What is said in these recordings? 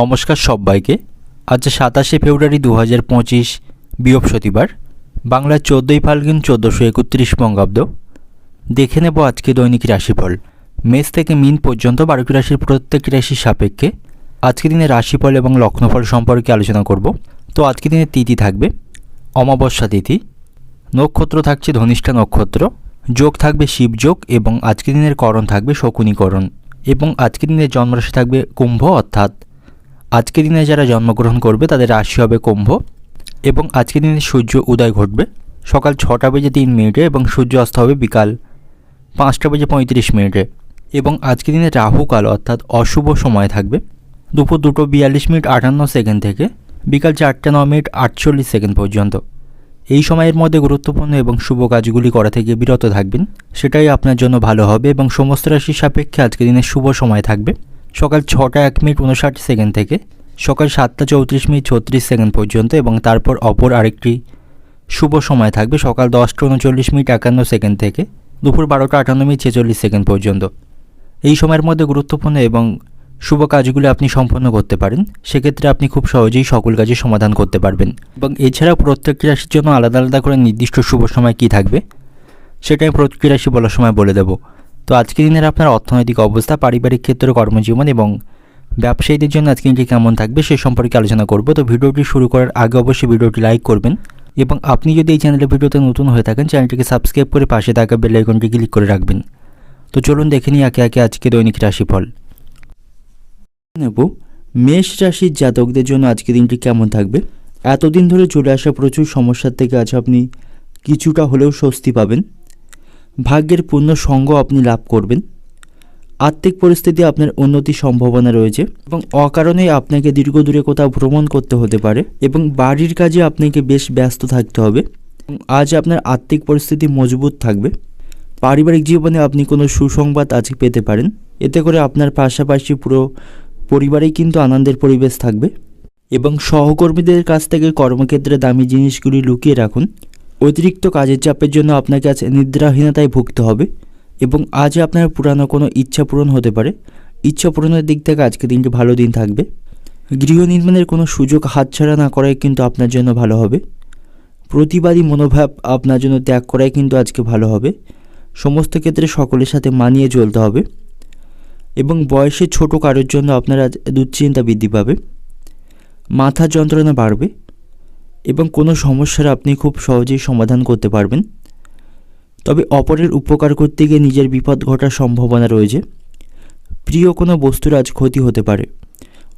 নমস্কার সবাইকে। আজ সাতাশে ফেব্রুয়ারি দু হাজার পঁচিশ বৃহস্পতিবার বাংলার চোদ্দোই ফাল্গুন চোদ্দোশো একত্রিশ বঙ্গাব্দ। দেখে নেব আজকে দৈনিক রাশিফল। মেষ থেকে মিন পর্যন্ত বারোটি রাশির প্রত্যেকটি রাশির সাপেক্ষে। আজকে দিনে রাশিফল এবং লগ্নফল সম্পর্কে আলোচনা করব। তো আজকে দিনে তিথি থাকবে। অমাবস্যা তিথি। নক্ষত্র থাকছে ধনিষ্ঠা নক্ষত্র। যোগ থাকবে শিবযোগ এবং আজকে দিনের করণ থাকবে শকুনীকরণ। এবং আজকের দিনের জন্মরাশি থাকবে কুম্ভ অর্থাৎ আজকের দিনে যারা জন্মগ্রহণ করবে, তাদের রাশি হবে কুম্ভ এবং আজকের দিনে সূর্য উদয় ঘটবে। সকাল ছটা বেজে তিন মিনিটে এবং সূর্য অস্ত হবে বিকাল পাঁচটা বেজে পঁয়ত্রিশ মিনিটে এবং আজকের দিনে রাহুকাল অর্থাৎ অশুভ সময় থাকবে। দুপুর দুটো বিয়াল্লিশ মিনিট আটান্ন সেকেন্ড থেকে বিকাল চারটে ন মিনিট আটচল্লিশ সেকেন্ড পর্যন্ত। এই সময়ের মধ্যে গুরুত্বপূর্ণ এবং শুভ কাজগুলি করা থেকে বিরত থাকবেন। সেটাই আপনার জন্য ভালো হবে এবং সমস্ত রাশির সাপেক্ষে আজকের দিনে শুভ সময় থাকবে। সকাল ছটা এক মিনিট উনষাট সেকেন্ড থেকে সকাল সাতটা চৌত্রিশ মিনিট ছত্রিশ সেকেন্ড পর্যন্ত এবং তারপর অপর আরেকটি শুভ সময় থাকবে সকাল দশটা উনচল্লিশ মিনিট একান্ন সেকেন্ড থেকে দুপুর বারোটা আটান্ন মিনিট ছেচল্লিশ সেকেন্ড পর্যন্ত। এই সময়ের মধ্যে গুরুত্বপূর্ণ এবং শুভ কাজগুলি আপনি সম্পন্ন করতে পারেন। সেক্ষেত্রে আপনি খুব সহজেই সকল কাজের সমাধান করতে পারবেন। এবং এছাড়াও প্রত্যেকটি রাশির জন্য আলাদা আলাদা করে নির্দিষ্ট শুভ সময় কী থাকবে? সেটা আমি প্রত্যেকটি রাশি বলার সময় বলে দেবো। তো আজকের দিনের আপনার অর্থনৈতিক অবস্থা, পারিবারিক ক্ষেত্রে, কর্মজীবন এবং ব্যবসায়ীদের জন্য আজকে দিনটি কেমন থাকবে সে সম্পর্কে আলোচনা করব। তো ভিডিওটি শুরু করার আগে অবশ্যই ভিডিওটি লাইক করবেন এবং আপনি যদি এই চ্যানেলের ভিডিওতে নতুন হয়ে থাকেন, চ্যানেলটিকে সাবস্ক্রাইব করে পাশে থাকা বেল আইকনটি ক্লিক করে রাখবেন। তো চলুন দেখে নিই একে একে আজকে দৈনিক রাশিফল। নেব, মেষ রাশির জাতকদের জন্য আজকে দিনটি কেমন থাকবে? এতদিন ধরে চলে আসা প্রচুর সমস্যার থেকে আজ আপনি কিছুটা হলেও স্বস্তি পাবেন। ভাগ্যের পূর্ণ সঙ্গ আপনি লাভ করবেন। আর্থিক পরিস্থিতি আপনার উন্নতির সম্ভাবনা রয়েছে এবং অকারণে আপনাকে দীর্ঘ দূরে কোথাও ভ্রমণ করতে হতে পারে এবং বাড়ির কাজে আপনাকে বেশ ব্যস্ত থাকতে হবে। আজ আপনার আর্থিক পরিস্থিতি মজবুত থাকবে। পারিবারিক জীবনে আপনি কোনো সুসংবাদ আজ পেতে পারেন। এতে করে আপনার পাশাপাশি পুরো পরিবারেই কিন্তু আনন্দের পরিবেশ থাকবে। এবং সহকর্মীদের কাছ থেকে কর্মক্ষেত্রে দামি জিনিসগুলি লুকিয়ে রাখুন। অতিরিক্ত কাজের চাপের জন্য আপনাকে আজ নিদ্রাহীনতায় ভুগতে হবে এবং আজ আপনার পুরানো কোনো ইচ্ছা পূরণ হতে পারে। ইচ্ছা পূরণের দিক থেকে আজকে দিনটি ভালো দিন থাকবে। গৃহ নির্মাণের কোনো সুযোগ হাতছাড়া না করাই কিন্তু আপনার জন্য ভালো হবে। প্রতিবাদী মনোভাব আপনার জন্য ত্যাগ করাই কিন্তু আজকে ভালো হবে। সমস্ত ক্ষেত্রে সকলের সাথে মানিয়ে চলতে হবে এবং বয়সে ছোট কারোর জন্য আপনার আজ দুশ্চিন্তা বৃদ্ধি পাবে। মাথার যন্ত্রণা বাড়বে। এবং কোনো সমস্যার আপনি খুব সহজেই সমাধান করতে পারবেন। তবে অপরের উপকার করতে গিয়ে নিজের বিপদ ঘটার সম্ভাবনা রয়েছে। প্রিয় কোনো বস্তুর আজ ক্ষতি হতে পারে।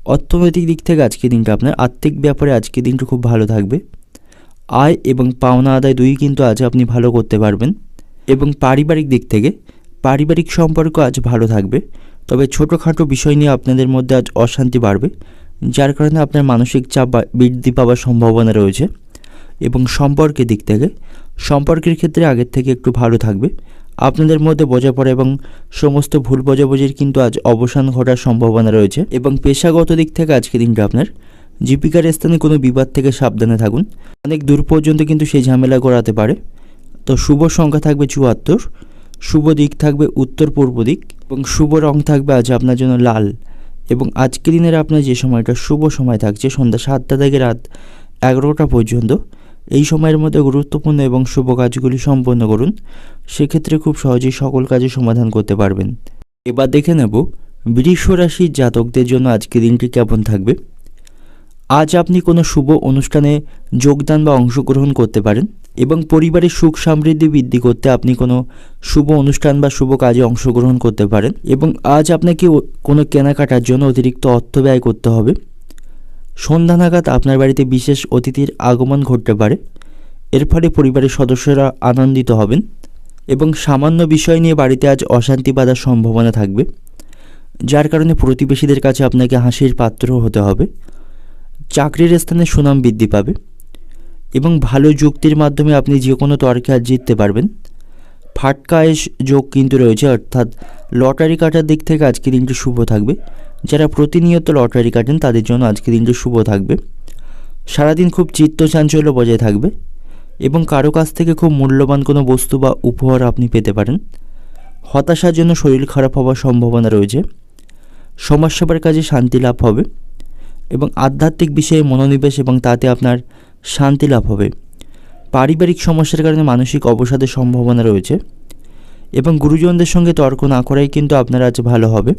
অর্থনৈতিক দিক থেকে আজকের দিনটা আপনার আর্থিক ব্যাপারে আজকের দিনটা খুব ভালো থাকবে। আয় এবং পাওনা আদায় দুই কিন্তু আজ আপনি ভালো করতে পারবেন। এবং পারিবারিক দিক থেকে পারিবারিক সম্পর্ক আজ ভালো থাকবে। তবে ছোটোখাটো বিষয় নিয়ে আপনাদের মধ্যে আজ অশান্তি বাড়বে। যার কারণে আপনার মানসিক চাপ বৃদ্ধি পাওয়ার সম্ভাবনা রয়েছে এবং সম্পর্কের দিক থেকে, সম্পর্কের ক্ষেত্রে আগের থেকে একটু ভালো থাকবে। আপনাদের মধ্যে বোঝাপড়া এবং সমস্ত ভুল বোঝাবুঝির কিন্তু আজ অবসান ঘটার সম্ভাবনা রয়েছে এবং পেশাগত দিক থেকে আজকে দিনটা আপনার জীবিকার স্থানে কোনো বিবাদ থেকে সাবধানে থাকুন। অনেক দূর পর্যন্ত কিন্তু সেই ঝামেলা করাতে পারে। তো শুভ সংখ্যা থাকবে চুয়াত্তর, শুভ দিক থাকবে উত্তর পূর্ব দিক এবং শুভ রং থাকবে আজ আপনার জন্য লাল। এবং আজকের দিনের আপনার যে সময়টা, শুভ সময় থাকছে, সন্ধ্যা সাতটা থেকে রাত এগারোটা পর্যন্ত। এই সময়ের মধ্যে গুরুত্বপূর্ণ এবং শুভ কাজগুলি সম্পন্ন করুন। সেক্ষেত্রে খুব সহজেই সকল কাজে সমাধান করতে পারবেন। এবার দেখে নেব, বৃষ রাশির জাতকদের জন্য আজকের দিনটি কেমন থাকবে। আজ আপনি কোনো শুভ অনুষ্ঠানে যোগদান বা অংশগ্রহণ করতে পারেন এবং পরিবারের সুখ সমৃদ্ধি বৃদ্ধি করতে আপনি কোনো শুভ অনুষ্ঠান বা শুভ কাজে অংশগ্রহণ করতে পারেন এবং আজ আপনাকে কোনো কেনাকাটার জন্য অতিরিক্ত অর্থ ব্যয় করতে হবে। সন্ধ্যা নাগাদ আপনার বাড়িতে বিশেষ অতিথির আগমন ঘটতে পারে। এর ফলে পরিবারের সদস্যরা আনন্দিত হবেন এবং সামান্য বিষয় নিয়ে বাড়িতে আজ অশান্তি বাঁধার সম্ভাবনা থাকবে, যার কারণে প্রতিবেশীদের কাছে আপনাকে হাসির পাত্র হতে হবে। চাকরির স্থানে সুনাম বৃদ্ধি পাবে এবং ভালো যুক্তির মাধ্যমে আপনি যে কোনো তর্কে আজ জিততে পারবেন। ফাটকা আয়েস যোগ কিন্তু রয়েছে, অর্থাৎ লটারি কাটার দিক থেকে আজকে দিনটি শুভ থাকবে। যারা প্রতিনিয়ত লটারি কাটেন, তাদের জন্য আজকে দিনটি শুভ থাকবে। সারাদিন খুব চিত্ত চাঞ্চল্য বজায় থাকবে এবং কারও কাছ থেকে খুব মূল্যবান কোনো বস্তু বা উপহার আপনি পেতে পারেন। হতাশার জন্য শরীর খারাপ হওয়ার সম্ভাবনা রয়েছে। সমাজসেবার কাজে শান্তি লাভ হবে। এবং আধ্যাত্মিক বিষয়ে মনোনিবেশ এবং তাতে আপনার শান্তি লাভ হবে। পারিবারিক সমস্যার কারণে মানসিক অবসাদের সম্ভাবনা রয়েছে এবং গুরুজনদের সঙ্গে তর্ক না করাই কিন্তু আপনার আজ ভালো হবে।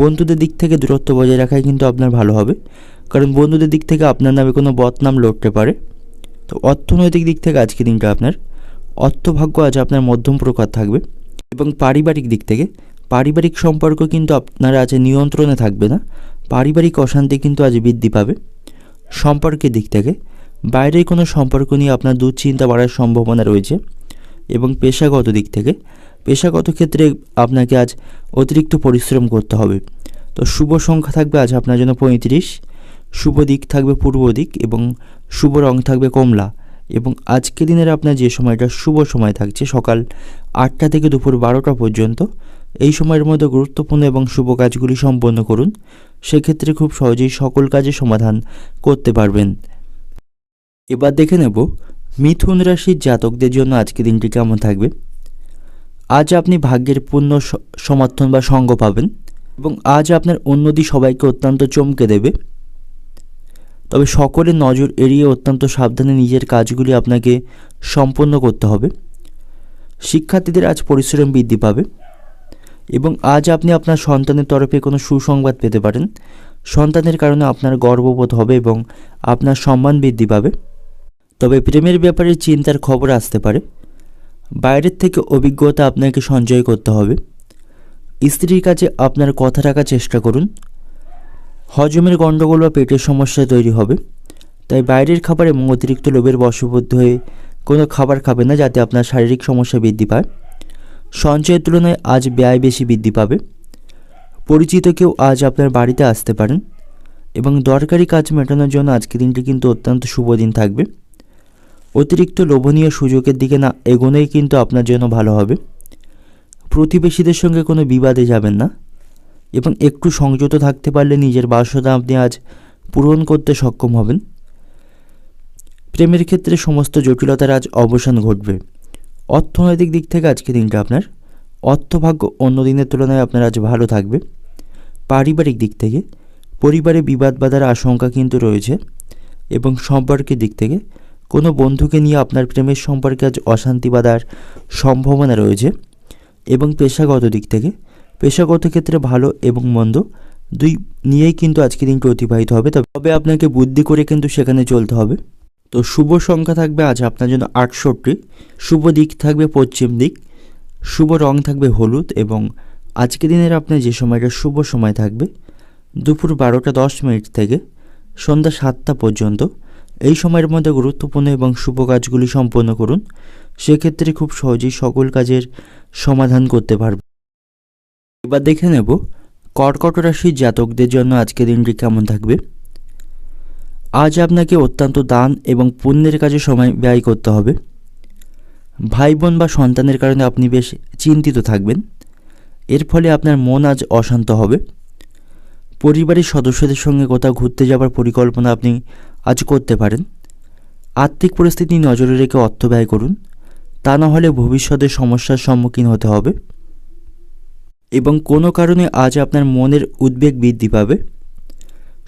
বন্ধুদের দিক থেকে দূরত্ব বজায় রাখাই কিন্তু আপনার ভালো হবে, কারণ বন্ধুদের দিক থেকে আপনার নামে কোনো বদনাম লড়তে পারে। তো অর্থনৈতিক দিক থেকে আজকে দিনটা আপনার অর্থভাগ্য আজ আপনার মধ্যম প্রকার থাকবে এবং পারিবারিক দিক থেকে পারিবারিক সম্পর্ক কিন্তু আপনার আজ নিয়ন্ত্রণে থাকবে না। পারিবারিক অশান্তি কিন্তু আজ বৃদ্ধি পাবে। সম্পর্কের দিক থেকে, বাইরের কোনো সম্পর্ক নিয়ে আপনার দুশ্চিন্তা বাড়ার সম্ভাবনা রয়েছে এবং পেশাগত দিক থেকে, পেশাগত ক্ষেত্রে আপনাকে আজ অতিরিক্ত পরিশ্রম করতে হবে। তো শুভ সংখ্যা থাকবে আজ আপনার জন্য পঁয়ত্রিশ, শুভ দিক থাকবে পূর্ব দিক এবং শুভ রং থাকবে কমলা এবং আজকে দিনের আপনার যে সময়টা, শুভ সময় থাকছে সকাল আটটা থেকে দুপুর বারোটা পর্যন্ত। এই সময়ের মধ্যে গুরুত্বপূর্ণ এবং শুভ কাজগুলি সম্পন্ন করুন। সেক্ষেত্রে খুব সহজেই সকল কাজে সমাধান করতে পারবেন। এবার দেখে নেব, মিথুন রাশির জাতকদের জন্য আজকে দিনটি কেমন থাকবে? আজ আপনি ভাগ্যের পূর্ণ সমর্থন বা সঙ্গ পাবেন এবং আজ আপনার উন্নতি সবাইকে অত্যন্ত চমকে দেবে। তবে সকলের নজর এড়িয়ে অত্যন্ত সাবধানে নিজের কাজগুলি আপনাকে সম্পন্ন করতে হবে। শিক্ষার্থীদের আজ পরিশ্রম বৃদ্ধি পাবে। এবং আজ আপনি আপনার সন্তানের তরফে কোনো সুসংবাদ পেতে পারেন। সন্তানের কারণে আপনার গর্ববোধ হবে এবং আপনার সম্মান বৃদ্ধি পাবে। তবে প্রেমের ব্যাপারে চিন্তার খবর আসতে পারে। বাইরের থেকে অভিজ্ঞতা আপনাকে সঞ্চয় করতে হবে। স্ত্রীর কাছে আপনার কথা রাখার চেষ্টা করুন। হজমের গণ্ডগোল বা পেটের সমস্যা তৈরি হবে। তাই বাইরের খাবার এবং অতিরিক্ত লোভের বশবর্তী হয়ে কোনো খাবার খাবে না, যাতে আপনার শারীরিক সমস্যা বৃদ্ধি পায়। সঞ্চয়ের তুলনায় আজ ব্যয় বেশি বৃদ্ধি পাবে। পরিচিত কেউ আজ আপনার বাড়িতে আসতে পারেন এবং দরকারি কাজ মেটানোর জন্য আজকের দিনটি কিন্তু অত্যন্ত শুভ দিন থাকবে। অতিরিক্ত লোভনীয় সুযোগের দিকে না এগোনোই কিন্তু আপনার জন্য ভালো হবে। প্রতিবেশীদের সঙ্গে কোনো বিবাদে যাবেন না এবং একটু সংযত থাকতে পারলে নিজের বাসনা আপনি আজ পূরণ করতে সক্ষম হবেন। প্রেমের ক্ষেত্রে সমস্ত জটিলতার আজ অবসান ঘটবে। অর্থনৈতিক দিক থেকে আজকে দিনটা আপনার অর্থভাগ্য অন্য দিনের তুলনায় আপনার আজ ভালো থাকবে। পারিবারিক দিক থেকে পরিবারে বিবাদ বাধার আশঙ্কা কিন্তু রয়েছে এবং সম্পর্কের দিক থেকে কোনো বন্ধুকে নিয়ে আপনার প্রেমের সম্পর্কে আজ অশান্তি বাধার সম্ভাবনা রয়েছে এবং পেশাগত দিক থেকে পেশাগত ক্ষেত্রে ভালো এবং মন্দ দুই নিয়েই কিন্তু আজকে দিনটি অতিবাহিত হবে। তবে আপনাকে বুদ্ধি করে কিন্তু সেখানে চলতে হবে। তো শুভ সংখ্যা থাকবে আজ আপনার জন্য আটষট্টি। শুভ দিক থাকবে পশ্চিম দিক। শুভ রং থাকবে হলুদ এবং আজকে দিনের আপনার যে সময়টা, শুভ সময় থাকবে দুপুর বারোটা দশ মিনিট থেকে সন্ধ্যা সাতটা পর্যন্ত। এই সময়ের মধ্যে গুরুত্বপূর্ণ এবং শুভ কাজগুলি সম্পন্ন করুন। সেক্ষেত্রে খুব সহজেই সকল কাজের সমাধান করতে পারবে। এবার দেখে নেব কর্কট রাশির জাতকদের জন্য আজকে দিনটি কেমন থাকবে। আজ আপনাকে অত্যন্ত দান এবং পুণ্যের কাজে সময় ব্যয় করতে হবে। ভাই বোন বা সন্তানের কারণে আপনি বেশ চিন্তিত থাকবেন। এর ফলে আপনার মন আজ অশান্ত হবে। পরিবারের সদস্যদের সঙ্গে কোথাও ঘুরতে যাবার পরিকল্পনা আপনি আজ করতে পারেন। আর্থিক পরিস্থিতি নজরে রেখে অর্থ ব্যয় করুন। তা না হলে ভবিষ্যতে সমস্যার সম্মুখীন হতে হবে। এবং কোনো কারণে আজ আপনার মনের উদ্বেগ বৃদ্ধি পাবে।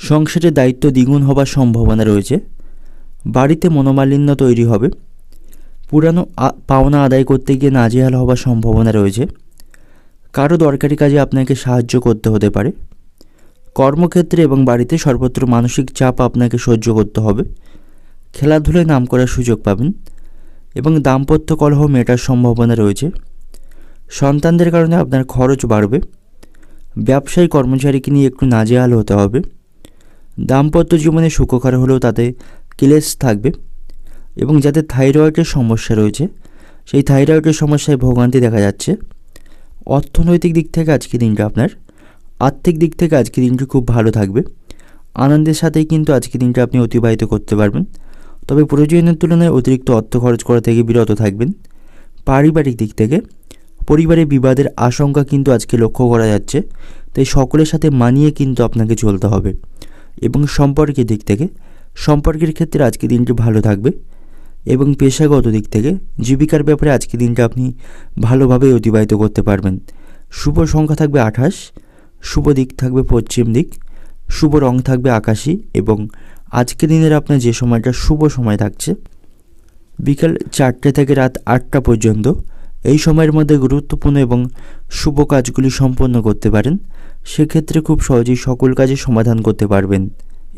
সংসারের দায়িত্ব দ্বিগুণ হবার সম্ভাবনা রয়েছে। বাড়িতে মনোমালিন্য তৈরি হবে। পুরানো পাওনা আদায় করতে গিয়ে নাজেহাল হবার সম্ভাবনা রয়েছে। কারও দরকারি কাজে আপনাকে সাহায্য করতে হতে পারে। কর্মক্ষেত্রে এবং বাড়িতে সর্বত্র মানসিক চাপ আপনাকে সহ্য করতে হবে। খেলাধুলায় নাম করার সুযোগ পাবেন এবং দাম্পত্য কলহ মেটার সম্ভাবনা রয়েছে। সন্তানদের কারণে আপনার খরচ বাড়বে। ব্যবসায়ী কর্মচারীকে নিয়ে একটু নাজেহাল হতে হবে। দাম্পত্য জীবনে সুখকর হলেও তাতে ক্লেশ থাকবে এবং যাদের থাইরয়েডের সমস্যা রয়েছে, সেই থাইরয়েডের সমস্যায় ভোগান্তি দেখা যাচ্ছে। অর্থনৈতিক দিক থেকে আজকে দিনটা আপনার, আর্থিক দিক থেকে আজকে দিনটি খুব ভালো থাকবে। আনন্দের সাথেই কিন্তু আজকে দিনটা আপনি অতিবাহিত করতে পারবেন। তবে প্রয়োজনের তুলনায় অতিরিক্ত অর্থ খরচ করা থেকে বিরত থাকবেন। পারিবারিক দিক থেকে পরিবারে বিবাদের আশঙ্কা কিন্তু আজকে লক্ষ্য করা যাচ্ছে, তাই সকলের সাথে মানিয়ে কিন্তু আপনাকে চলতে হবে। এবং সম্পর্কের দিক থেকে, সম্পর্কের ক্ষেত্রে আজকে দিনটি ভালো থাকবে এবং পেশাগত দিক থেকে, জীবিকার ব্যাপারে আজকে দিনটা আপনি ভালোভাবে অতিবাহিত করতে পারবেন। শুভ সংখ্যা থাকবে আঠাশ, শুভ দিক থাকবে পশ্চিম দিক, শুভ রং থাকবে আকাশি এবং আজকের দিনের আপনার যে সময়টা, শুভ সময় থাকছে, বিকাল চারটে থেকে রাত আটটা পর্যন্ত। এই সময়ের মধ্যে গুরুত্বপূর্ণ এবং শুভ কাজগুলি সম্পন্ন করতে পারেন, সেক্ষেত্রে খুব সহজেই সকল কাজে সমাধান করতে পারবেন।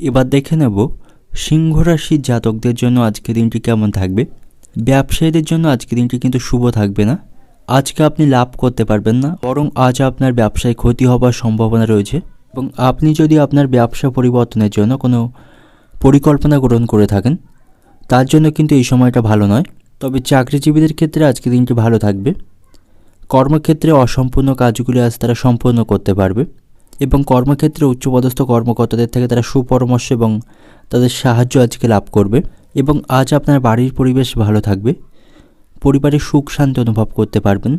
এবার দেখে নেব সিংহ রাশির জাতকদের জন্য আজকে দিনটি কেমন থাকবে। ব্যবসায়ীদের জন্য আজকে দিনটি কিন্তু শুভ থাকবে না। আজকে আপনি লাভ করতে পারবেন না, বরং আজ আপনার ব্যবসায় ক্ষতি হবার সম্ভাবনা রয়েছে এবং আপনি যদি আপনার ব্যবসা পরিবর্তনের জন্য কোনো পরিকল্পনা গ্রহণ করে থাকেন, তার জন্য কিন্তু এই সময়টা ভালো নয়। তবে চাকরিজীবীদের ক্ষেত্রে আজকে দিনটি ভালো থাকবে। কর্মক্ষেত্রে অসম্পূর্ণ কাজগুলি আজ তারা সম্পূর্ণ করতে পারবে এবং কর্মক্ষেত্রে উচ্চপদস্থ কর্মকর্তাদের থেকে তারা সুপরামর্শ এবং তাদের সাহায্য আজকে লাভ করবে এবং আজ আপনার বাড়ির পরিবেশ ভালো থাকবে। পরিবারে সুখ শান্তি অনুভব করতে পারবেন।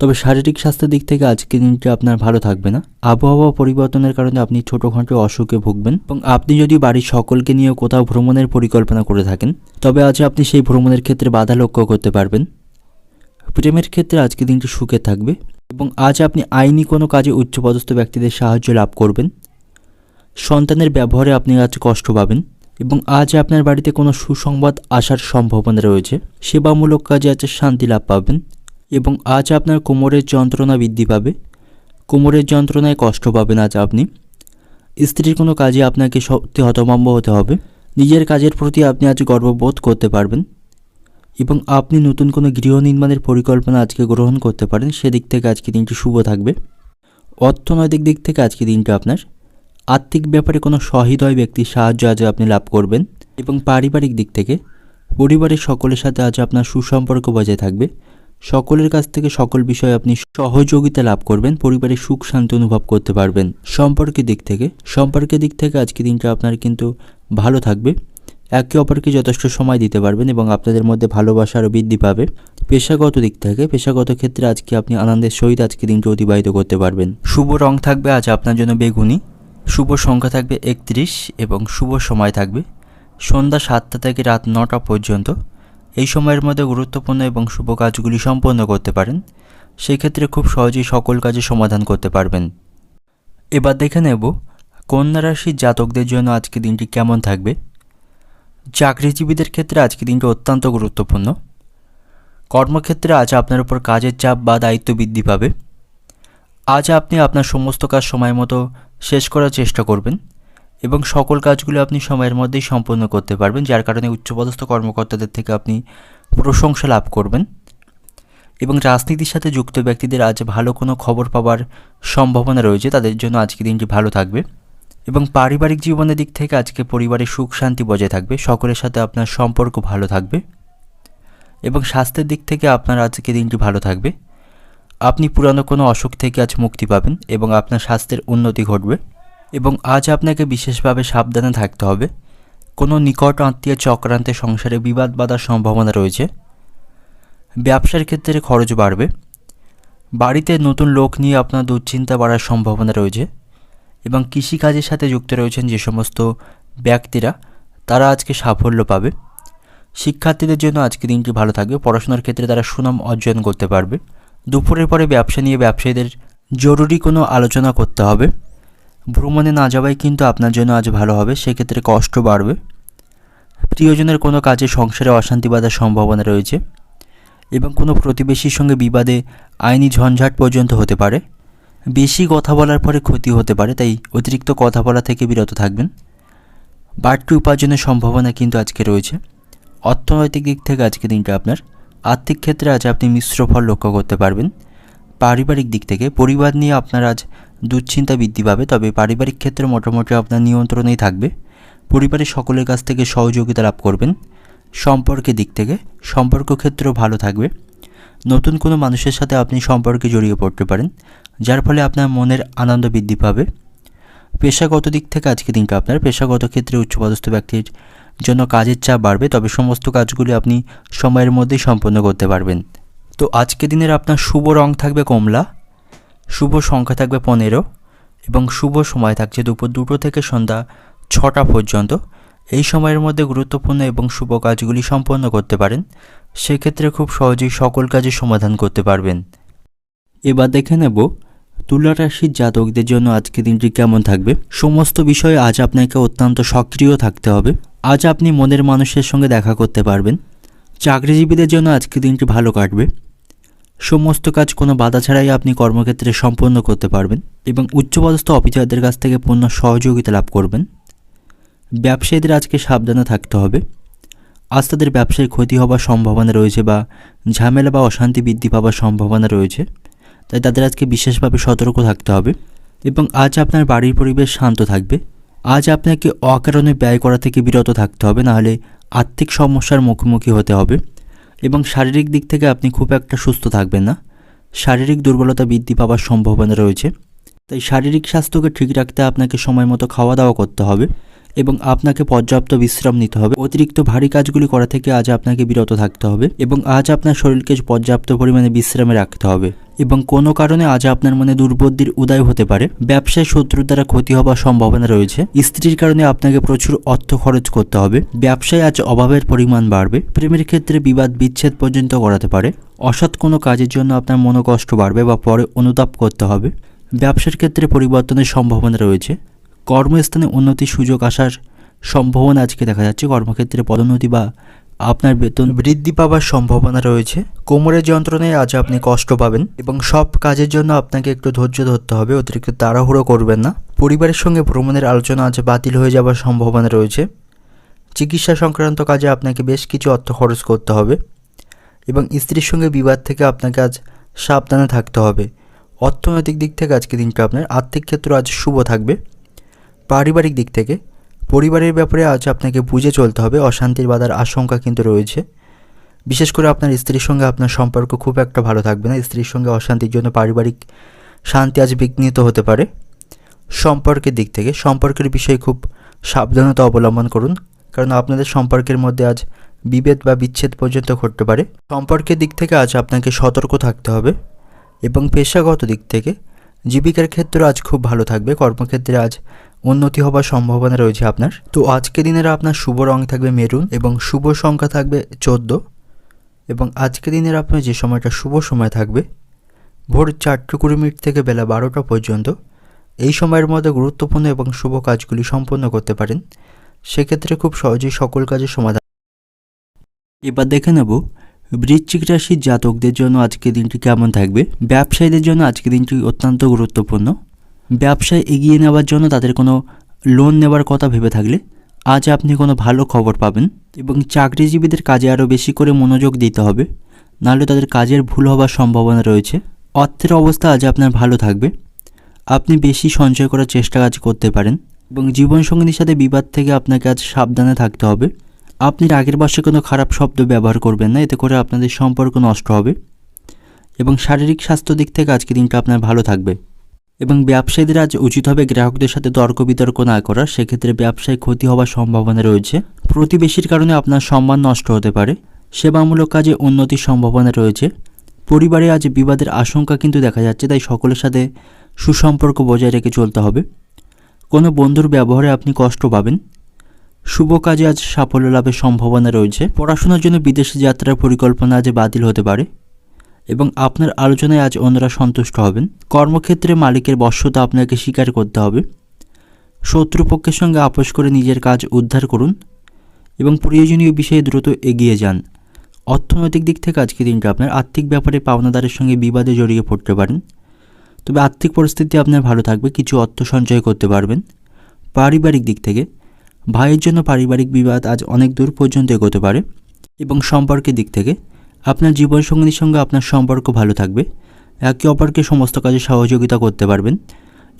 তবে শারীরিক স্বাস্থ্যের দিক থেকে আজকে দিনটি আপনার ভালো থাকবে না। আবহাওয়া পরিবর্তনের কারণে আপনি ছোটোখাটো অসুখে ভুগবেন এবং আপনি যদি বাড়ির সকলকে নিয়ে কোথাও ভ্রমণের পরিকল্পনা করে থাকেন, তবে আজ আপনি সেই ভ্রমণের ক্ষেত্রে বাধা লক্ষ্য করতে পারবেন। প্রেমের ক্ষেত্রে আজকে দিনটি সুখে থাকবে এবং আজ আপনি আইনি কোনো কাজে উচ্চপদস্থ ব্যক্তিদের সাহায্য লাভ করবেন। সন্তানের ব্যবহারে আপনি আজ কষ্ট পাবেন এবং আজ আপনার বাড়িতে কোনো সুসংবাদ আসার সম্ভাবনা রয়েছে। সেবামূলক কাজে আজ শান্তি লাভ পাবেন। এবং আজ আপনার কোমরের যন্ত্রণা বৃদ্ধি পাবে। কোমরের যন্ত্রণায় কষ্ট পাবেন আজ আপনি। স্ত্রীর কোনো কাজে আপনাকে সত্যি হতভম্ব হতে হবে। নিজের কাজের প্রতি আপনি আজ গর্ববোধ করতে পারবেন এবং আপনি নতুন কোনো গৃহ নির্মাণের পরিকল্পনা আজকে গ্রহণ করতে পারেন। সেদিক থেকে আজকে দিনটি শুভ থাকবে। অর্থনৈতিক দিক থেকে আজকে দিনটা আপনার। আর্থিক ব্যাপারে কোনো সহৃদয় ব্যক্তির সাহায্য আজ আপনি লাভ করবেন এবং পারিবারিক দিক থেকে পরিবারের সকলের সাথে আজ আপনার সুসম্পর্ক বজায় থাকবে। সকলের কাছ থেকে সকল বিষয়ে আপনি সহযোগিতা লাভ করবেন পরিবারের সুখ শান্তি অনুভব করতে পারবেন। সম্পর্কের দিক থেকে, সম্পর্কের দিক থেকে আজকে দিনটা আপনার কিন্তু ভালো থাকবে। একে অপরকে যথেষ্ট সময় দিতে পারবেন এবং আপনাদের মধ্যে ভালোবাসা আরও বৃদ্ধি পাবে। পেশাগত দিক থেকে, পেশাগত ক্ষেত্রে আজকে আপনি আনন্দের সহিত আজকে দিনটি অতিবাহিত করতে পারবেন। শুভ রং থাকবে আজ আপনার জন্য বেগুনি, শুভ সংখ্যা থাকবে একত্রিশ এবং শুভ সময় থাকবে সন্ধ্যা সাতটা থেকে রাত নটা পর্যন্ত। এই সময়ের মধ্যে গুরুত্বপূর্ণ এবং শুভ কাজগুলি সম্পন্ন করতে পারেন। সেই ক্ষেত্রে খুব সহজেই সকল কাজে সমাধান করতে পারবেন। এবার দেখে নেব, কন্যা রাশির জাতকদের জন্য আজকে দিনটি কেমন থাকবে? চাকরিজীবীদের ক্ষেত্রে আজকে দিনটি অত্যন্ত গুরুত্বপূর্ণ। কর্মক্ষেত্রে আজ আপনার উপর কাজের চাপ বা দায়িত্ব বৃদ্ধি পাবে। আজ আপনি আপনার সমস্ত কাজ সময় মতো শেষ করার চেষ্টা করবেন। এবং সকল কাজগুলো আপনি সময়ের মধ্যেই সম্পন্ন করতে পারবেন, যার কারণে উচ্চপদস্থ কর্মকর্তাদের থেকে আপনি প্রশংসা লাভ করবেন। এবং রাজনীতির সাথে যুক্ত ব্যক্তিদের আজ ভালো কোনো খবর পাওয়ার সম্ভাবনা রয়েছে, তাদের জন্য আজকে দিনটি ভালো থাকবে। এবং পারিবারিক জীবনের দিক থেকে আজকে পরিবারে সুখ শান্তি বজায় থাকবে, সকলের সাথে আপনার সম্পর্ক ভালো থাকবে। এবং স্বাস্থ্যের দিক থেকে আপনার আজকে দিনটি ভালো থাকবে। আপনি পুরানো কোনো অসুখ থেকে আজ মুক্তি পাবেন এবং আপনার স্বাস্থ্যের উন্নতি ঘটবে। এবং আজ আপনাকে বিশেষভাবে সাবধানে থাকতে হবে। কোনো নিকট আত্মীয় চক্রান্তে সংসারে বিবাদ বাঁধার সম্ভাবনা রয়েছে। ব্যবসার ক্ষেত্রে খরচ বাড়বে। বাড়িতে নতুন লোক নিয়ে আপনার দুশ্চিন্তা বাড়ার সম্ভাবনা রয়েছে এবং কৃষিকাজের সাথে যুক্ত রয়েছেন যে সমস্ত ব্যক্তিরা, তারা আজকে সাফল্য পাবে। শিক্ষার্থীদের জন্য আজকে দিনটি ভালো থাকবে। পড়াশোনার ক্ষেত্রে তারা সুনাম অর্জন করতে পারবে। দুপুরের পরে ব্যবসা নিয়ে ব্যবসায়ীদের জরুরি কোনো আলোচনা করতে হবে। ভ্রমণে না যাওয়াই কিন্তু আপনার জন্য আজ ভালো হবে, সেক্ষেত্রে কষ্ট বাড়বে। প্রিয়জনের কোনো কাজে সংসারে অশান্তি বাঁধার সম্ভাবনা রয়েছে এবং কোনো প্রতিবেশীর সঙ্গে বিবাদে আইনি ঝঞ্ঝাট পর্যন্ত হতে পারে। বেশি কথা বলার পরে ক্ষতি হতে পারে, তাই অতিরিক্ত কথা বলা থেকে বিরত থাকবেন। বাড়তি উপার্জনের সম্ভাবনা কিন্তু আজকে রয়েছে। অর্থনৈতিক দিক থেকে আজকে দিনটা আপনার। আর্থিক ক্ষেত্রে আজ আপনি মিশ্র ফল লক্ষ্য করতে পারবেন। পারিবারিক দিক থেকে পরিবার নিয়ে আপনার আজ দুশ্চিন্তা বৃদ্ধি পাবে, তবে পারিবারিক ক্ষেত্রে মোটামুটি আপনার নিয়ন্ত্রণেই থাকবে। পরিবারের সকলের কাছ থেকে সহযোগিতা লাভ করবেন। সম্পর্কের দিক থেকে সম্পর্ক ক্ষেত্রেও ভালো থাকবে। নতুন কোনো মানুষের সাথে আপনি সম্পর্কে জড়িয়ে পড়তে পারেন, যার ফলে আপনার মনের আনন্দ বৃদ্ধি পাবে। পেশাগত দিক থেকে আজকে দিনটা আপনার, পেশাগত ক্ষেত্রে উচ্চপদস্থ ব্যক্তির জন্য কাজের চাপ বাড়বে, তবে সমস্ত কাজগুলি আপনি সময়ের মধ্যেই সম্পন্ন করতে পারবেন। তো আজকে দিনের আপনার শুভ রং থাকবে কমলা। শুভ সংখ্যা থাকবে পনেরো এবং শুভ সময় থাকছে দুপুর দুটো থেকে সন্ধ্যা ছটা পর্যন্ত। এই সময়ের মধ্যে গুরুত্বপূর্ণ এবং শুভ কাজগুলি সম্পন্ন করতে পারেন। সেক্ষেত্রে খুব সহজেই সকল কাজের সমাধান করতে পারবেন। এবার দেখে নেব তুলা রাশির জাতকদের জন্য আজকে দিনটি কেমন থাকবে। সমস্ত বিষয়ে আজ আপনাকে অত্যন্ত সক্রিয় থাকতে হবে। আজ আপনি মনের মানুষের সঙ্গে দেখা করতে পারবেন। চাকরিজীবীদের জন্য আজকে দিনটি ভালো কাটবে। সমস্ত কাজ কোনো বাধা ছাড়াই আপনি কর্মক্ষেত্রে সম্পন্ন করতে পারবেন এবং উচ্চপদস্থ অফিসারদের কাছ থেকে পূর্ণ সহযোগিতা লাভ করবেন। ব্যবসায়ীদের আজকে সাবধানে থাকতে হবে। আজ তাদের ব্যবসায় ক্ষতি হওয়ার সম্ভাবনা রয়েছে বা ঝামেলা বা অশান্তি বৃদ্ধি পাওয়ার সম্ভাবনা রয়েছে, তাই তাদের আজকে বিশেষভাবে সতর্ক থাকতে হবে এবং আজ আপনার বাড়ির পরিবেশ শান্ত থাকবে। আজ আপনাকে অকারণে ব্যয় করা থেকে বিরত থাকতে হবে, নাহলে আর্থিক সমস্যার মুখোমুখি হতে হবে। এবং শারীরিক দিক থেকে আপনি খুব একটা সুস্থ থাকবেন না। শারীরিক দুর্বলতা বৃদ্ধি পাওয়ার সম্ভাবনা রয়েছে। তাই শারীরিক স্বাস্থ্যকে ঠিক রাখতে আপনাকে সময় মতো খাওয়া দাওয়া করতে হবে। এবং আপনাকে পর্যাপ্ত বিশ্রাম নিতে হবে। অতিরিক্ত ভারী কাজগুলি করা থেকে আজ আপনাকে বিরত থাকতে হবে এবং আজ আপনার শরীরকে পর্যাপ্ত পরিমাণে বিশ্রামে রাখতে হবে। এবং কোনো কারণে আজ আপনার মনে দুর্বুদ্ধির উদয় হতে পারে। ব্যবসায় শত্রুর দ্বারা ক্ষতি হওয়ার সম্ভাবনা রয়েছে। স্ত্রীর কারণে আপনাকে প্রচুর অর্থ খরচ করতে হবে। ব্যবসায় আজ অভাবের পরিমাণ বাড়বে। প্রেমের ক্ষেত্রে বিবাদ বিচ্ছেদ পর্যন্ত করাতে পারে। অসৎ কোনো কাজের জন্য আপনার মনোকষ্ট বাড়বে বা পরে অনুতাপ করতে হবে। ব্যবসার ক্ষেত্রে পরিবর্তনের সম্ভাবনা রয়েছে। কর্মস্থানে উন্নতির সুযোগ আসার সম্ভাবনা আজকে দেখা যাচ্ছে। কর্মক্ষেত্রে পদোন্নতি বা আপনার বেতন বৃদ্ধি পাওয়ার সম্ভাবনা রয়েছে। কোমরের যন্ত্রণায় আজ আপনি কষ্ট পাবেন এবং সব কাজের জন্য আপনাকে একটু ধৈর্য ধরতে হবে, অতিরিক্ত তাড়াহুড়ো করবেন না। পরিবারের সঙ্গে ভ্রমণের আলোচনা আজ বাতিল হয়ে যাওয়ার সম্ভাবনা রয়েছে। চিকিৎসা সংক্রান্ত কাজে আপনাকে বেশ কিছু অর্থ খরচ করতে হবে এবং স্ত্রীর সঙ্গে বিবাদ থেকে আপনাকে আজ সাবধানে থাকতে হবে। অর্থনৈতিক দিক থেকে আজকে দিনটা আপনার আর্থিক ক্ষেত্র আজ শুভ থাকবে। পারিবারিক দিক থেকে, পরিবারের ব্যাপারে আজ আপনাকে বুঝে চলতে হবে, অশান্তির বাধার আশঙ্কা কিন্তু রয়েছে। বিশেষ করে আপনার স্ত্রীর সঙ্গে আপনার সম্পর্ক খুব একটা ভালো থাকবে না, স্ত্রীর সঙ্গে অশান্তির জন্য পারিবারিক শান্তি আজ বিঘ্নিত হতে পারে। সম্পর্কের দিক থেকে, সম্পর্কের বিষয়ে খুব সাবধানতা অবলম্বন করুন, কারণ আপনাদের সম্পর্কের মধ্যে আজ বিভেদ বা বিচ্ছেদ পর্যন্ত ঘটতে পারে। সম্পর্কের দিক থেকে আজ আপনাকে সতর্ক থাকতে হবে এবং পেশাগত দিক থেকে জীবিকার ক্ষেত্রে আজ খুব ভালো থাকবে, কর্মক্ষেত্রে আজ উন্নতি হবার সম্ভাবনা রয়েছে আপনার। তো আজকে দিনের আপনার শুভ রং থাকবে মেরুন এবং শুভ সংখ্যা থাকবে চোদ্দ এবং আজকে দিনের আপনার যে সময়টা শুভ সময় থাকবে, ভোর চারটে কুড়ি মিনিট থেকে বেলা বারোটা পর্যন্ত, এই সময়ের মধ্যে গুরুত্বপূর্ণ এবং শুভ কাজগুলি সম্পন্ন করতে পারেন। সেক্ষেত্রে খুব সহজেই সকল কাজের সমাধান। এবার দেখে নেব, বৃশ্চিক রাশির জাতকদের জন্য আজকে দিনটি কেমন থাকবে? ব্যবসায়ীদের জন্য আজকে দিনটি অত্যন্ত গুরুত্বপূর্ণ। ব্যবসায় এগিয়ে নেওয়ার জন্য তাদের কোনো লোন নেওয়ার কথা ভেবে থাকলে আজ আপনি কোনো ভালো খবর পাবেন এবং চাকরিজীবীদের কাজে আরও বেশি করে মনোযোগ দিতে হবে। নাহলে তাদের কাজের ভুল হওয়ার সম্ভাবনা রয়েছে। অর্থের অবস্থা আজ আপনার ভালো থাকবে। আপনি বেশি সঞ্চয় করার চেষ্টা কাজ করতে পারেন এবং জীবনসঙ্গীর সাথে বিবাদ থেকে আপনাকে আজ সাবধানে থাকতে হবে। আপনি রাগের বসে কোনো খারাপ শব্দ ব্যবহার করবেন না, এতে করে আপনাদের সম্পর্ক নষ্ট হবে এবং শারীরিক স্বাস্থ্য দিক থেকে আজকে দিনটা আপনার ভালো থাকবে। এবং ব্যবসায়ীদের আজ উচিত হবে গ্রাহকদের সাথে তর্ক বিতর্ক না করা, সেক্ষেত্রে ব্যবসায় ক্ষতি হওয়ার সম্ভাবনা রয়েছে। প্রতিবেশীর কারণে আপনার সম্মান নষ্ট হতে পারে। সেবামূলক কাজে উন্নতির সম্ভাবনা রয়েছে। পরিবারে আজ বিবাদের আশঙ্কা কিন্তু দেখা যাচ্ছে, তাই সকলের সাথে সুসম্পর্ক বজায় রেখে চলতে হবে। কোনো বন্ধুর ব্যবহারে আপনি কষ্ট পাবেন। শুভ কাজে আজ সাফল্য লাভের সম্ভাবনা রয়েছে। পড়াশোনার জন্য বিদেশে যাত্রার পরিকল্পনা আজ বাতিল হতে পারে। এবং আপনার আলোচনায় আজ অন্যরা সন্তুষ্ট হবেন। কর্মক্ষেত্রে মালিকের বশ্যতা আপনাকে স্বীকার করতে হবে। শত্রুপক্ষের সঙ্গে আপোষ করে নিজের কাজ উদ্ধার করুন এবং প্রয়োজনীয় বিষয়ে দ্রুত এগিয়ে যান। অর্থনৈতিক দিক থেকে আজকে দিনটা আপনার আর্থিক ব্যাপারে পাওনাদারের সঙ্গে বিবাদে জড়িয়ে পড়তে পারেন। তবে আর্থিক পরিস্থিতি আপনার ভালো থাকবে, কিছু অর্থ সঞ্চয় করতে পারবেন। পারিবারিক দিক থেকে, ভাইয়ের জন্য পারিবারিক বিবাদ আজ অনেক দূর পর্যন্ত এগোতে পারে এবং সম্পর্কের দিক থেকে আপনার জীবনসঙ্গীর সঙ্গে আপনার সম্পর্ক ভালো থাকবে। একে অপরকে সমস্ত কাজে সহযোগিতা করতে পারবেন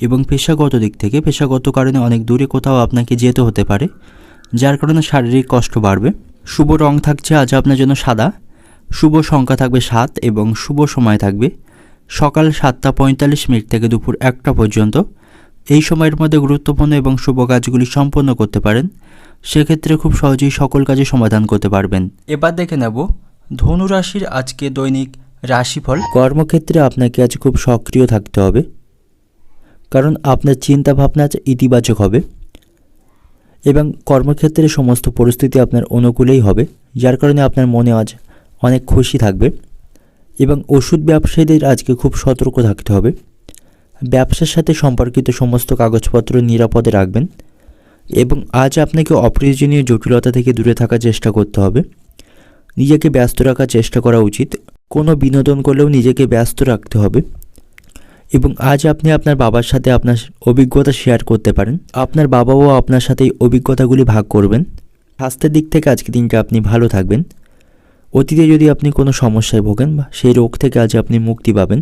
এবং পেশাগত দিক থেকে পেশাগত কারণে অনেক দূরে কোথাও আপনাকে যেতে হতে পারে, যার কারণে শারীরিক কষ্ট বাড়বে। শুভ রং থাকছে আজ আপনার জন্য সাদা, শুভ সংখ্যা থাকবে সাত এবং শুভ সময় থাকবে সকাল সাতটা পঁয়তাল্লিশ মিনিট থেকে দুপুর একটা পর্যন্ত। এই সময়ের মধ্যে গুরুত্বপূর্ণ এবং শুভ কাজগুলি সম্পন্ন করতে পারেন, সেক্ষেত্রে খুব সহজেই সকল কাজে সমাধান করতে পারবেন। এবার দেখে নেব ধনু রাশির আজকে দৈনিক রাশিফল। কর্মক্ষেত্রে আপনাকে আজ খুব সক্রিয় থাকতে হবে, কারণ আপনার চিন্তা ভাবনা আজ ইতিবাচক হবে এবং কর্মক্ষেত্রে সমস্ত পরিস্থিতি আপনার অনুকূলেই হবে, যার কারণে আপনার মনে আজ অনেক খুশি থাকবে এবং ওষুধ ব্যবসায়ীদের আজকে খুব সতর্ক থাকতে হবে। ব্যবসার সাথে সম্পর্কিত সমস্ত কাগজপত্র নিরাপদে রাখবেন এবং আজ আপনাকে অপ্রয়োজনীয় জটিলতা থেকে দূরে থাকার চেষ্টা করতে হবে। নিজেকে ব্যস্ত রাখার চেষ্টা করা উচিত। কোনো বিনোদন করলেও নিজেকে ব্যস্ত রাখতে হবে। এবং আজ আপনি আপনার বাবার সাথে আপনার অভিজ্ঞতা শেয়ার করতে পারেন। আপনার বাবাও আপনার সাথে এই অভিজ্ঞতাগুলি ভাগ করবেন। স্বাস্থ্যের দিক থেকে আজকে দিনটা আপনি ভালো থাকবেন। অতীতে যদি আপনি কোনো সমস্যায় ভোগেন বা সেই রোগ থেকে আজ আপনি মুক্তি পাবেন।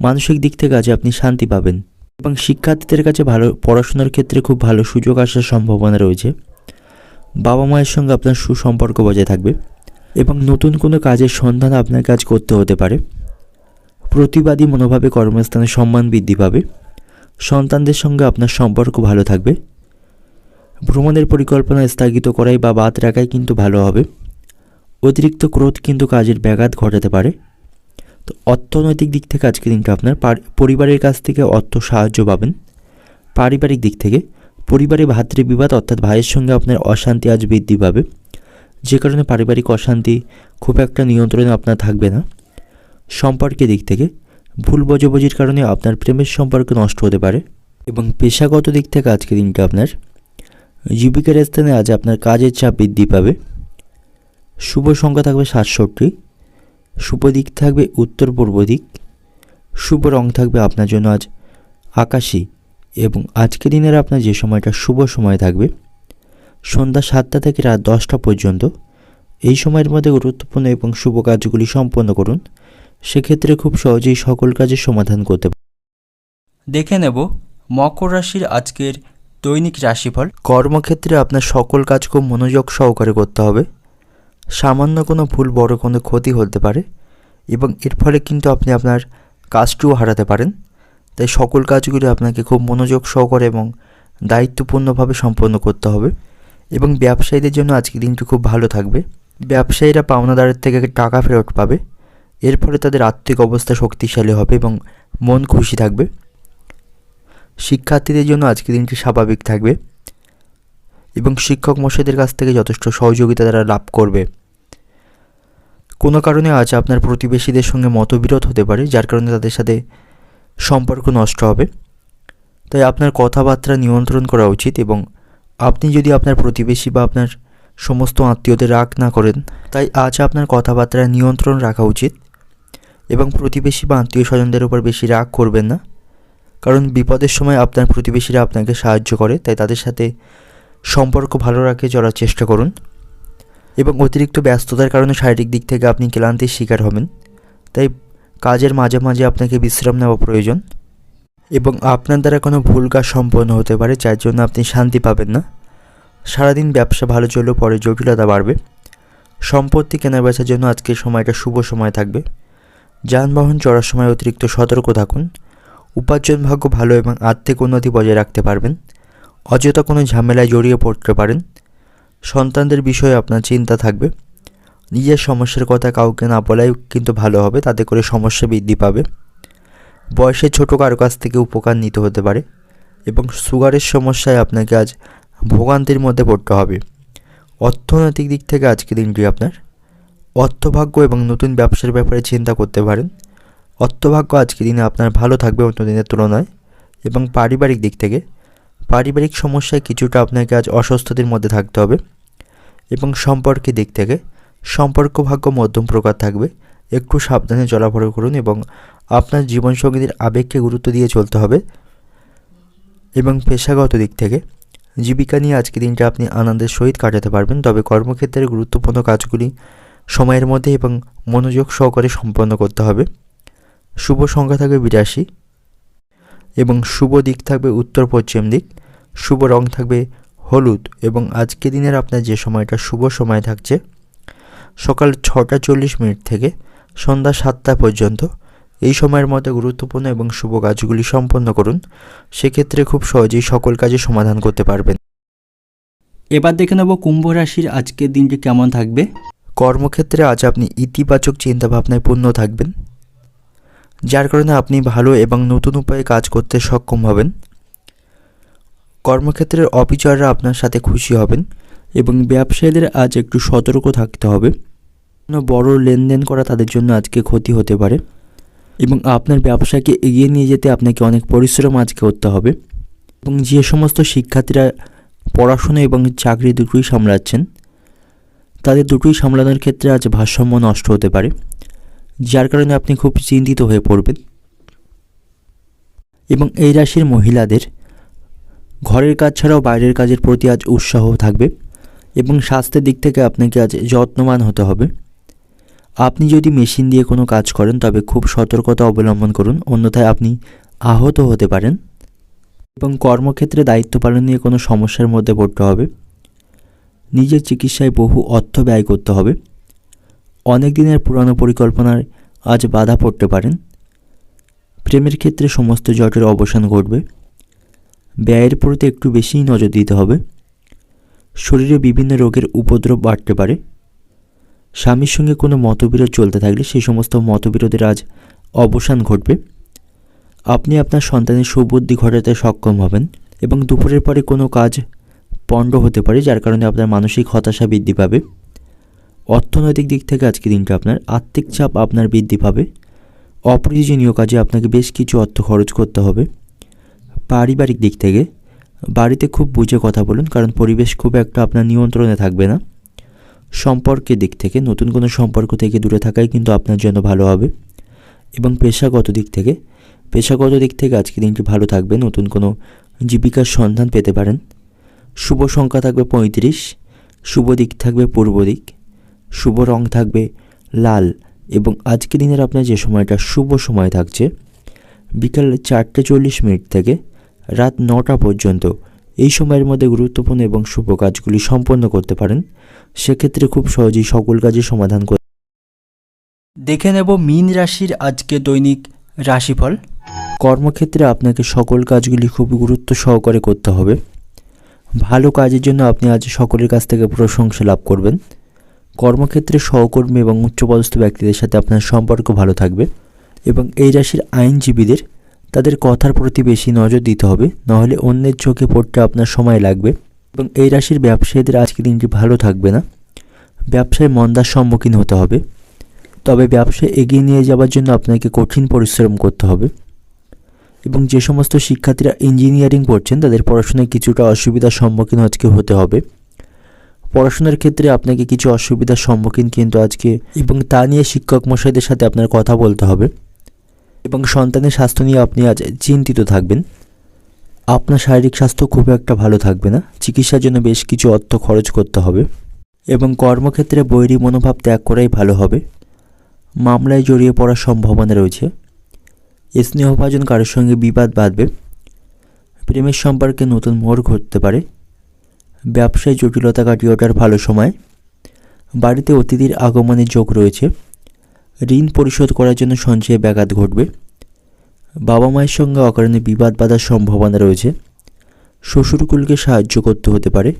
মানসিক দিক থেকে আজ আপনি শান্তি পাবেন। এবং শিক্ষার্থীদের কাছে ভালো পড়াশোনার ক্ষেত্রে খুব ভালো সুযোগ আসার সম্ভাবনা রয়েছে। বাবা মায়ের সঙ্গে আপনার সুসম্পর্ক বজায় থাকবে। এবং নতুন কোনো কাজের সন্ধান আপনার কাজ করতে হতে পারে। প্রতিবাদী মনোভাবে কর্মস্থানে সম্মান বৃদ্ধি পাবে। সন্তানদের সঙ্গে আপনার সম্পর্ক ভালো থাকবে। ভ্রমণের পরিকল্পনা স্থগিত করাই বা বাদ রাখাই কিন্তু ভালো হবে। অতিরিক্ত ক্রোধ কিন্তু কাজের ব্যাঘাত ঘটাতে পারে। তো অর্থনৈতিক দিক থেকে আজকে দিনটা আপনার পরিবারের কাছ থেকে অর্থ সাহায্য পাবেন। পারিবারিক দিক থেকে পরিবারে ভাতৃবিবাদ অর্থাৎ ভাইয়ের সঙ্গে আপনার অশান্তি আজ বৃদ্ধি পাবে। যে কারণে পারিবারিক অশান্তি খুব একটা নিয়ন্ত্রণে আপনার থাকবে না। সম্পর্কের দিক থেকে ভুল বোঝাবুঝির কারণে আপনার প্রেমের সম্পর্ক নষ্ট হতে পারে এবং পেশাগত দিক থেকে আজকে দিনটা আপনার জীবিকার স্থানে আজ আপনার কাজের চাপ বৃদ্ধি পাবে। শুভ সংখ্যা থাকবে সাতষট্টি, শুভ দিক থাকবে উত্তর পূর্ব দিক, শুভ রং থাকবে আপনার জন্য আজ আকাশী এবং আজকে দিনের আপনার যে সময়টা শুভ সময় থাকবে সন্ধ্যা সাতটা থেকে রাত দশটা পর্যন্ত। এই সময়ের মধ্যে গুরুত্বপূর্ণ এবং শুভ কাজগুলি সম্পন্ন করুন। সেক্ষেত্রে খুব সহজেই সকল কাজের সমাধান করতে দেখে নেব মকর রাশির আজকের দৈনিক রাশিফল। কর্মক্ষেত্রে আপনার সকল কাজ খুব মনোযোগ সহকারে করতে হবে। সামান্য কোনো ভুল, বড় কোনো ক্ষতি হতে পারে এবং এর ফলে কিন্তু আপনি আপনার কাজটিও হারাতে পারেন। তাই সকল কাজগুলি আপনাকে খুব মনোযোগ সহকারে এবং দায়িত্বপূর্ণভাবে সম্পন্ন করতে হবে। এবং ব্যবসায়ীদের জন্য আজকের দিনটি খুব ভালো থাকবে। ব্যবসায়ীরা পাওনাদারের থেকে টাকা ফেরত পাবে। এর ফলে তাদের আর্থিক অবস্থা শক্তিশালী হবে এবং মন খুশি থাকবে। শিক্ষার্থীদের জন্য আজকের দিনটি স্বাভাবিক থাকবে এবং শিক্ষক মশাইদের কাছ থেকে যথেষ্ট সহযোগিতা তারা লাভ করবে। কোনো কারণে আজ আপনার প্রতিবেশীদের সঙ্গে মতবিরোধ হতে পারে, যার কারণে তাদের সাথে সম্পর্ক নষ্ট হবে। তাই আপনার কথাবার্তা নিয়ন্ত্রণ করা উচিত এবং আপনি যদি আপনার প্রতিবেশী বা আপনার সমস্ত আত্মীয়দের রাগ না করেন, তাই আজ আপনার কথাবার্তা নিয়ন্ত্রণ রাখা উচিত এবং প্রতিবেশী বা আত্মীয় স্বজনদের উপর বেশি রাগ করবেন না। কারণ বিপদের সময় আপনার প্রতিবেশীরা আপনাকে সাহায্য করে, তাই তাদের সাথে সম্পর্ক ভালো রাখে চলার চেষ্টা করুন এবং অতিরিক্ত ব্যস্ততার কারণে শারীরিক দিক থেকে আপনি ক্লান্তির শিকার হবেন। তাই কাজের মাঝে মাঝে আপনাকে বিশ্রাম নেওয়া প্রয়োজন। এবং আপনার দ্বারা কোনো ভুল কাজ সম্পন্ন হতে পারে, যার জন্য আপনি শান্তি পাবেন না। সারাদিন ব্যবসা ভালো চললেও পরে জটিলতা বাড়বে। সম্পত্তি কেনা বেচার জন্য আজকের সময়টা শুভ সময় থাকবে। যানবাহন চড়ার সময় অতিরিক্ত সতর্ক থাকুন। উপার্জন ভাগ্য ভালো এবং আর্থিক উন্নতি বজায় রাখতে পারবেন। অযথা কোনো ঝামেলায় জড়িয়ে পড়তে পারেন। সন্তানদের বিষয়ে আপনার চিন্তা থাকবে। নিজের সমস্যার কথা কাউকে না বলাই কিন্তু ভালো হবে, তাতে করে সমস্যা বৃদ্ধি পাবে। বয়সে ছোটো কারও কাছ থেকে উপকার নিতে হতে পারে এবং সুগারের সমস্যায় আপনাকে আজ ভোগান্তির মধ্যে পড়তে হবে। অর্থনৈতিক দিক থেকে আজকে দিনটি আপনার অর্থভাগ্য এবং নতুন ব্যবসার ব্যাপারে চিন্তা করতে পারেন। অর্থভাগ্য আজকে দিনে আপনার ভালো থাকবে অন্য দিনের তুলনায় এবং পারিবারিক দিক থেকে পারিবারিক সমস্যায় কিছুটা আপনাকে আজ অস্বস্তির মধ্যে থাকতে হবে এবং সম্পর্কের দিক থেকে সম্পর্ক ভাগ্য মধ্যম প্রকার থাকবে। একটু সাবধানে চলাফেরা করুন এবং আপনার জীবনসঙ্গীদের আবেগকে গুরুত্ব দিয়ে চলতে হবে এবং পেশাগত দিক থেকে। জীবিকা নিয়ে আজকে দিনটা আপনি আনন্দের সহিত কাটাতে পারবেন, তবে কর্মক্ষেত্রের গুরুত্বপূর্ণ কাজগুলি সময়ের মধ্যে এবং মনোযোগ সহকারে সম্পন্ন করতে হবে। শুভ সংখ্যা থাকবে বিরাশি এবং শুভ দিক থাকবে উত্তর পশ্চিম দিক। শুভ রং থাকবে হলুদ এবং আজকে দিনের আপনার যে সময়টা, শুভ সময় থাকছে সকাল ছটা চল্লিশ মিনিট থেকে সন্ধ্যা সাতটা পর্যন্ত। এই সময়ের মধ্যে গুরুত্বপূর্ণ এবং শুভ কাজগুলি সম্পন্ন করুন। সেক্ষেত্রে খুব সহজেই সকল কাজে সমাধান করতে পারবেন। এবার দেখে নেব কুম্ভ রাশির আজকের দিনটি কেমন থাকবে। কর্মক্ষেত্রে আজ আপনি ইতিবাচক চিন্তাভাবনায় পূর্ণ থাকবেন যার কারণে আপনি ভালো এবং নতুন উপায়ে কাজ করতে সক্ষম হবেন। কর্মক্ষেত্রের অফিসাররা আপনার সাথে খুশি হবেন এবং ব্যবসায়ীদের আজ একটু সতর্ক থাকতে হবে। বড় লেনদেন করা তাদের জন্য আজকে ক্ষতি হতে পারে। এবং আপনার ব্যবসাকে এগিয়ে নিয়ে যেতে আপনাকে অনেক পরিশ্রম আজকে করতে হবে। এবং যে সমস্ত শিক্ষার্থীরা পড়াশোনা এবং চাকরি দুটোই সামলাচ্ছেন, তাদের দুটোই সামলানোর ক্ষেত্রে আজ ভারসাম্য নষ্ট হতে পারে, যার কারণে আপনি খুব চিন্তিত হয়ে পড়বেন। এবং এই রাশির মহিলাদের ঘরের কাজ ছাড়াও বাইরের কাজের প্রতি আজ উৎসাহ থাকবে এবং স্বাস্থ্যের দিক থেকে আপনাকে আজ যত্নবান হতে হবে। আপনি যদি মেশিন দিয়ে কোনো কাজ করেন, তবে খুব সতর্কতা অবলম্বন করুন, অন্যথায় আপনি আহত হতে পারেন এবং কর্মক্ষেত্রে দায়িত্ব পালন নিয়ে কোনো সমস্যার মধ্যে পড়তে হবে। নিজের চিকিৎসায় বহু অর্থ ব্যয় করতে হবে। অনেক দিনের পুরানো পরিকল্পনায় আজ বাধা পড়তে পারেন। প্রেমের ক্ষেত্রে সমস্ত জটের অবসান ঘটবে। ব্যয়ের প্রতি একটু বেশিই নজর দিতে হবে। শরীরে বিভিন্ন রোগের উপদ্রব বাড়তে পারে। স্বামীর সঙ্গে কোনো মতবিরোধ চলতে থাকলে সেই সমস্ত মতবিরোধের আজ অবসান ঘটবে। আপনি আপনার সন্তানের সুবুদ্ধি ঘটাতে সক্ষম হবেন এবং দুপুরের পরে কোনো কাজ পণ্ড হতে পারে, যার কারণে আপনার মানসিক হতাশা বৃদ্ধি পাবে। অর্থনৈতিক দিক থেকে আজকে দিনটা আপনার আর্থিক চাপ আপনার বৃদ্ধি পাবে। অপ্রয়োজনীয় কাজে আপনাকে বেশ কিছু অর্থ খরচ করতে হবে। পারিবারিক দিক থেকে বাড়িতে খুব বুঝে কথা বলুন, কারণ পরিবেশ খুব একটা আপনার নিয়ন্ত্রণে থাকবে না। সম্পর্কের দিক থেকে, নতুন কোনো সম্পর্ক থেকে দূরে থাকাই কিন্তু আপনার জন্য ভালো হবে। এবং পেশাগত দিক থেকে, পেশাগত দিক থেকে আজকে দিনটি ভালো থাকবে, নতুন কোনো জীবিকার সন্ধান পেতে পারেন। শুভ সংখ্যা থাকবে পঁয়ত্রিশ, শুভ দিক থাকবে পূর্ব দিক, শুভ রং থাকবে লাল এবং আজকে দিনের আপনার যে সময়টা, শুভ সময় থাকছে, বিকাল চারটে চল্লিশ মিনিট থেকে রাত নটা পর্যন্ত এই সময়ের মধ্যে গুরুত্বপূর্ণ এবং শুভ কাজগুলি সম্পন্ন করতে পারেন। সেক্ষেত্রে খুব সহজেই সকল কাজের সমাধান করে দেখে নেব মীন রাশির আজকে দৈনিক রাশিফল। কর্মক্ষেত্রে আপনাকে সকল কাজগুলি খুব গুরুত্ব সহকারে করতে হবে। ভালো কাজের জন্য আপনি আজ সকলের কাছ থেকে প্রশংসা লাভ করবেন। কর্মক্ষেত্রে সহকর্মী এবং উচ্চপদস্থ ব্যক্তিদের সাথে আপনার সম্পর্ক ভালো থাকবে এবং এই রাশির আইনজীবীদের তাদের কথার প্রতি বেশি নজর দিতে হবে, নাহলে অন্যের চোখে পড়তে আপনার সময় লাগবে। এবং এই রাশির ব্যবসায়ীদের আজকে দিনটি ভালো থাকবে না। ব্যবসায় মন্দার সম্মুখীন হতে হবে। তবে ব্যবসা এগিয়ে নিয়ে যাওয়ার জন্য আপনাকে কঠিন পরিশ্রম করতে হবে। এবং যে সমস্ত শিক্ষার্থীরা ইঞ্জিনিয়ারিং পড়ছেন, তাদের পড়াশোনায় কিছুটা অসুবিধার সম্মুখীন আজকে হতে হবে। পড়াশোনার ক্ষেত্রে আপনাকে কিছু অসুবিধার সম্মুখীন কিন্তু আজকে এবং তা নিয়ে শিক্ষক মশাইদের সাথে আপনার কথা বলতে হবে। এবং সন্তানের স্বাস্থ্য নিয়ে আপনি আজ চিন্তিত থাকবেন। আপনার শারীরিক স্বাস্থ্য খুব একটা ভালো থাকবে না। চিকিৎসার জন্য বেশ কিছু অর্থ খরচ করতে হবে এবং কর্মক্ষেত্রে বৈরী মনোভাব ত্যাগ করাই ভালো হবে। মামলায় জড়িয়ে পড়ার সম্ভাবনা রয়েছে। স্নেহভাজন কারোর সঙ্গে বিবাদ বাঁধবে। প্রেমের সম্পর্কে নতুন মোড় ঘটতে পারে। ব্যবসায় জটিলতা কাটিয়ে ওঠার ভালো সময়। বাড়িতে অতিথির আগমনের যোগ রয়েছে। ঋণ পরিশোধ করার জন্য সঞ্চয়ে ব্যাঘাত ঘটবে। বাবা মায়ের সঙ্গে অকারণে বিবাদ বাঁধার সম্ভাবনা রয়েছে। শ্বশুরকুলকে সাহায্য করতে হতে পারে।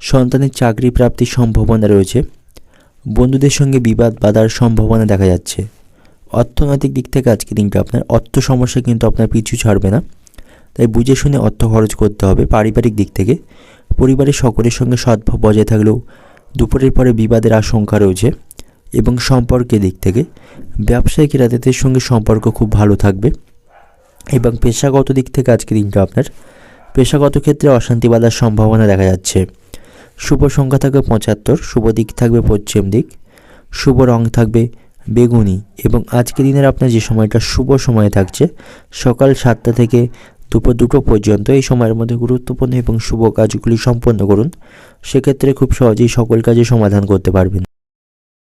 সন্তানের চাকরি প্রাপ্তির সম্ভাবনা রয়েছে। বন্ধুদের সঙ্গে বিবাদ বাঁধার সম্ভাবনা দেখা যাচ্ছে। অর্থনৈতিক দিক থেকে আজকে দিনটা আপনার অর্থ সমস্যা কিন্তু আপনার পিছু ছাড়বে না। তাই বুঝে শুনে অর্থ খরচ করতে হবে পারিবারিক দিক থেকে। পরিবারের সকলের সঙ্গে সদ্ভাব বজায় থাকলেও দুপুরের পরে বিবাদের আশঙ্কা রয়েছে। এবং সম্পর্কের দিক থেকে ব্যবসায়িক রাতেদের সঙ্গে সম্পর্ক খুব ভালো থাকবে। এবং পেশাগত দিক থেকে আজকে দিনটা আপনার, পেশাগত ক্ষেত্রে অশান্তি বাধার সম্ভাবনা দেখা যাচ্ছে। শুভ সংখ্যা থাকবে পঁচাত্তর, শুভ দিক থাকবে পশ্চিম দিক, শুভ রং থাকবে বেগুনি। এবং আজকে দিনের আপনার যে সময়টা শুভ সময় থাকছে, সকাল সাতটা থেকে দুপুর দুটো পর্যন্ত এই সময়ের মধ্যে গুরুত্বপূর্ণ এবং শুভ কাজগুলি সম্পন্ন করুন। সেক্ষেত্রে খুব সহজেই সকল কাজে সমাধান করতে পারবেন।